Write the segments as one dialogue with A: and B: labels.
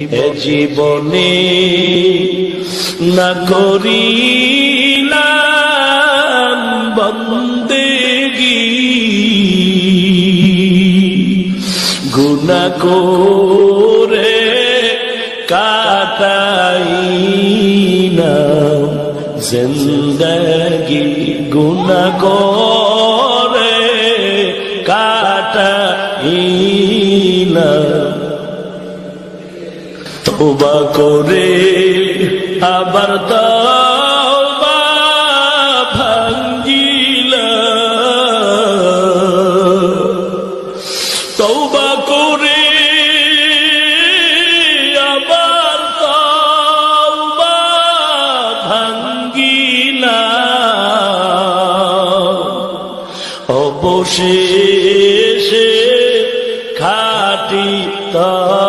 A: জীবনে না করিলাম বন্দেগি গুনা করে কাটাই না জিন্দগি। গুনা করে তোবা করে আবার তওবা ভাঙ্গিল। তওবা করে আবার তওবা ভাঙ্গিল। অবশেষে খাটি তওবা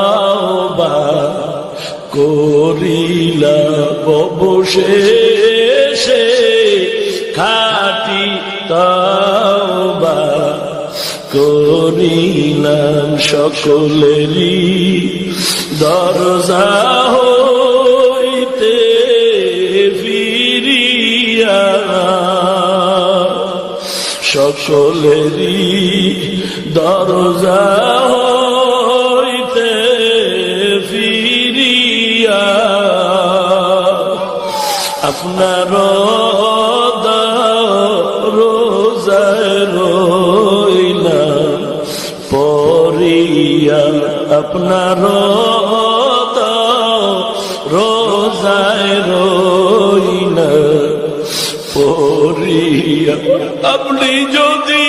A: অবশেষে খাটি তওবা করিলাম সকলেরই দরজা হইতে ফিরিয়া। সকলেরই দরজা আপনার রোজায় রইলা পরিয়া আপনার রোজায় রইলা পরিয়া আপনি যদি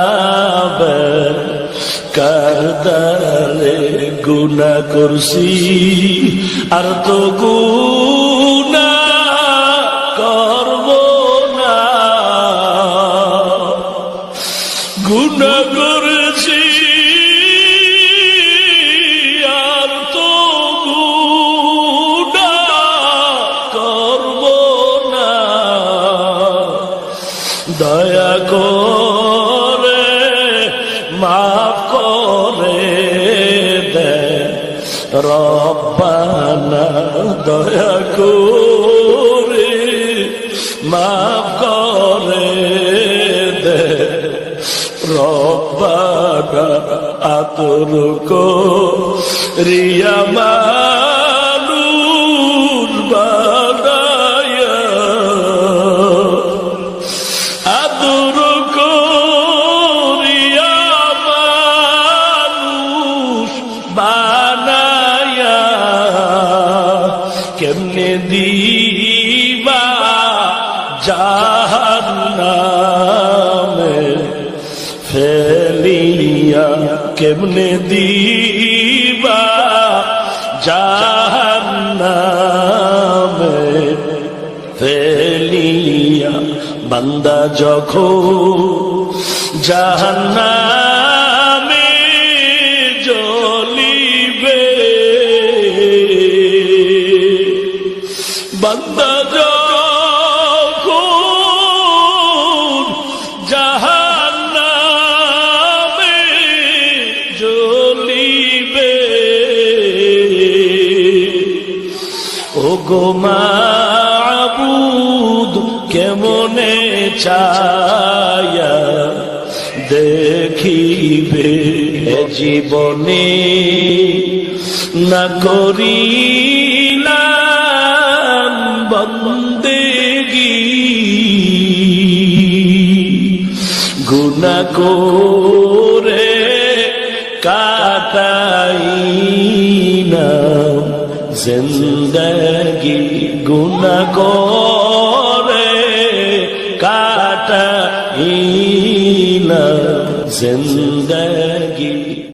A: কারদারে গুনা করছি, আর তো না। গুণা আর তো গুণা করব না। দয়া করে মাফ রব্বানা দয়া করে মাফ করে দে। রব্বানা আতর কো রিয়া মানুষ ফেলিয়া কেমনে দিবা? জাহান্নামে ফেলিয়া বান্দা যখন জাহান্নামে জ্বলিবে বান্দা ও গো মাবুদ কেমনে চায়া দেখিবে জীবনে? না করিলাম বন্দেগি গুনা করে কাটাই না। জিন্দগি গুনা করে কাটা জিন্দগি